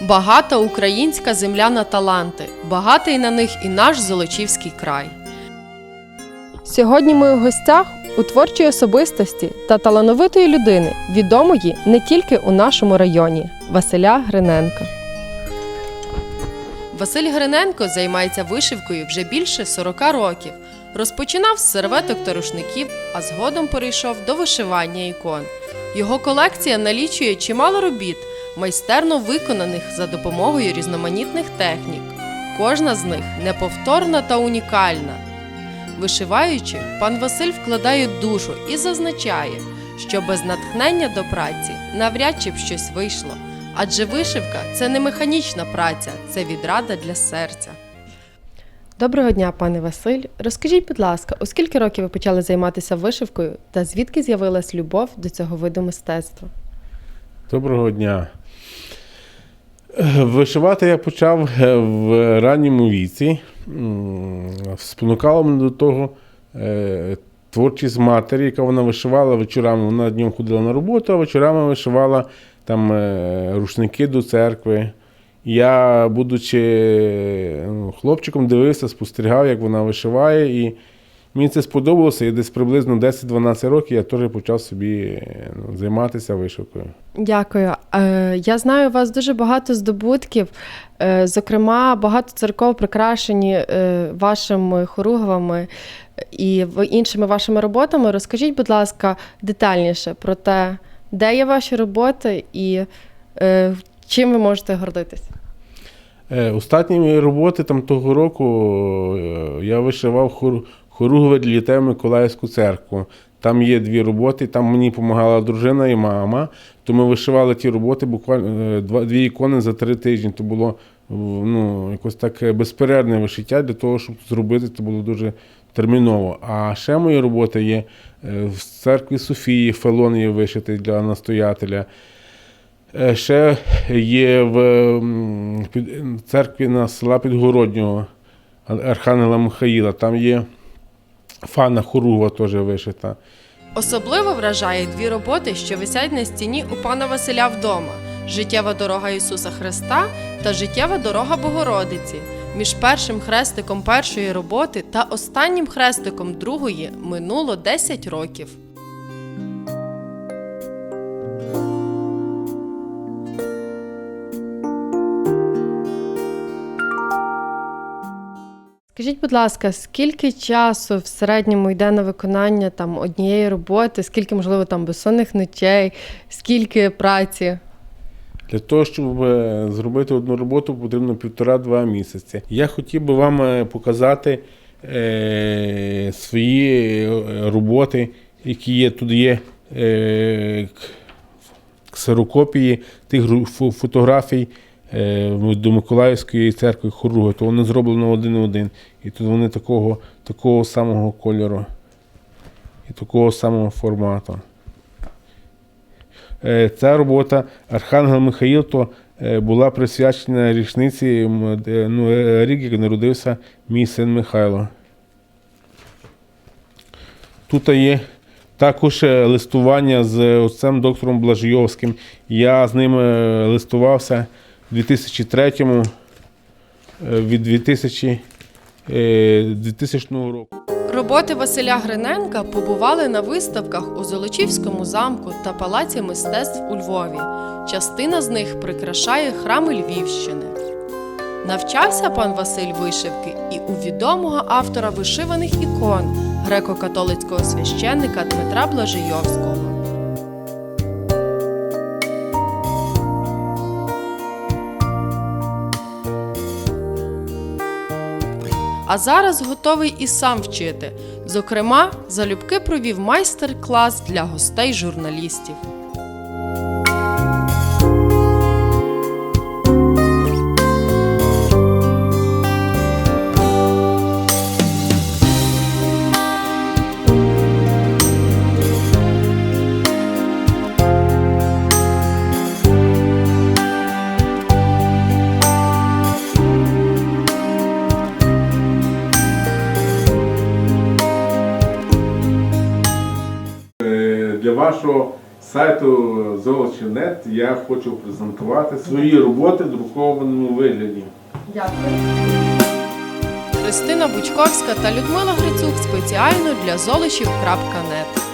Багата українська земля на таланти, багатий на них і наш Золочівський край. Сьогодні ми у гостях у творчій особистості та талановитої людини, відомої не тільки у нашому районі Василя Гриненка. Василь Гриненко займається вишивкою вже більше 40 років. Розпочинав з серветок та рушників, а згодом перейшов до вишивання ікон. Його колекція налічує чимало робіт, майстерно виконаних за допомогою різноманітних технік. Кожна з них неповторна та унікальна. Вишиваючи, пан Василь вкладає душу і зазначає, що без натхнення до праці навряд чи б щось вийшло. Адже вишивка це не механічна праця, це відрада для серця. Доброго дня, пане Василь. Розкажіть, будь ласка, у скільки років ви почали займатися вишивкою та звідки з'явилась любов до цього виду мистецтва? Доброго дня. Вишивати я почав е, в ранньому віці. Спонукало мене до того е, творчість матері, яка вона вишивала вечорами. Вона днем ходила на роботу, а вечорами вишивала там е, рушники до церкви. Я, будучи ну, хлопчиком, дивився, спостерігав, як вона вишиває, і мені це сподобалося. І десь приблизно 10-12 років я теж почав собі е, ну, займатися вишивкою. Дякую. Е, Я знаю, у вас дуже багато здобутків. Е, Зокрема, багато церков прикрашені е, вашими хоругвами і іншими вашими роботами. Розкажіть, будь ласка, детальніше про те, де є ваші роботи і е, чим ви можете гордитися. Е, Останні мої роботи там того року е, я вишивав хор- хоругви для в Миколаївську церкву. Там є дві роботи, там мені допомагала дружина і мама. То ми вишивали ті роботи буквально е, дві ікони за три тижні. То було ну, якось так е, безперервне вишиття для того, щоб зробити, це було дуже терміново. А ще мої роботи є е, в церкві Софії, Фелон є вишитий для настоятеля. Е, Ще є в церкві на села Підгороднього Архангела Михаїла. Там є фана хоругва теж вишита. Особливо вражає дві роботи, що висять на стіні у пана Василя вдома: Життєва дорога Ісуса Христа та Життєва дорога Богородиці. Між першим хрестиком першої роботи та останнім хрестиком другої минуло 10 років. Скажіть, будь ласка, скільки часу в середньому йде на виконання там однієї роботи, скільки, можливо, там безсонних ночей, скільки праці? Для того, щоб е, зробити одну роботу, потрібно півтора-два місяці. Я хотів би вам е, показати е, свої е, роботи, які є. Тут є е, ксерокопії тих фотографій до Миколаївської церкви Хоруги. То вони зроблено один в один. І тут вони такого, такого самого кольору і такого самого формату. Е, Ця робота Архангел Михаїл то е, була присвячена річниці ну, е, рік, як народився мій син Михайло. Тут є також е, листування з отцем доктором Блажйовським. Я з ним е, листувався в 2003-му е, від 2000, е, 2000 року. Роботи Василя Гриненка побували на виставках у Золочівському замку та Палаці мистецтв у Львові. Частина з них прикрашає храми Львівщини. Навчався пан Василь вишивки і у відомого автора вишиваних ікон греко-католицького священника Дмитра Блажийовського. А зараз готовий і сам вчити. Зокрема, залюбки провів майстер-клас для гостей журналістів. Для вашого сайту Золочі.нет я хочу презентувати свої роботи в друкованому вигляді. Дякую. Христина Бучковська та Людмила Грицюк спеціально для золочів.нет.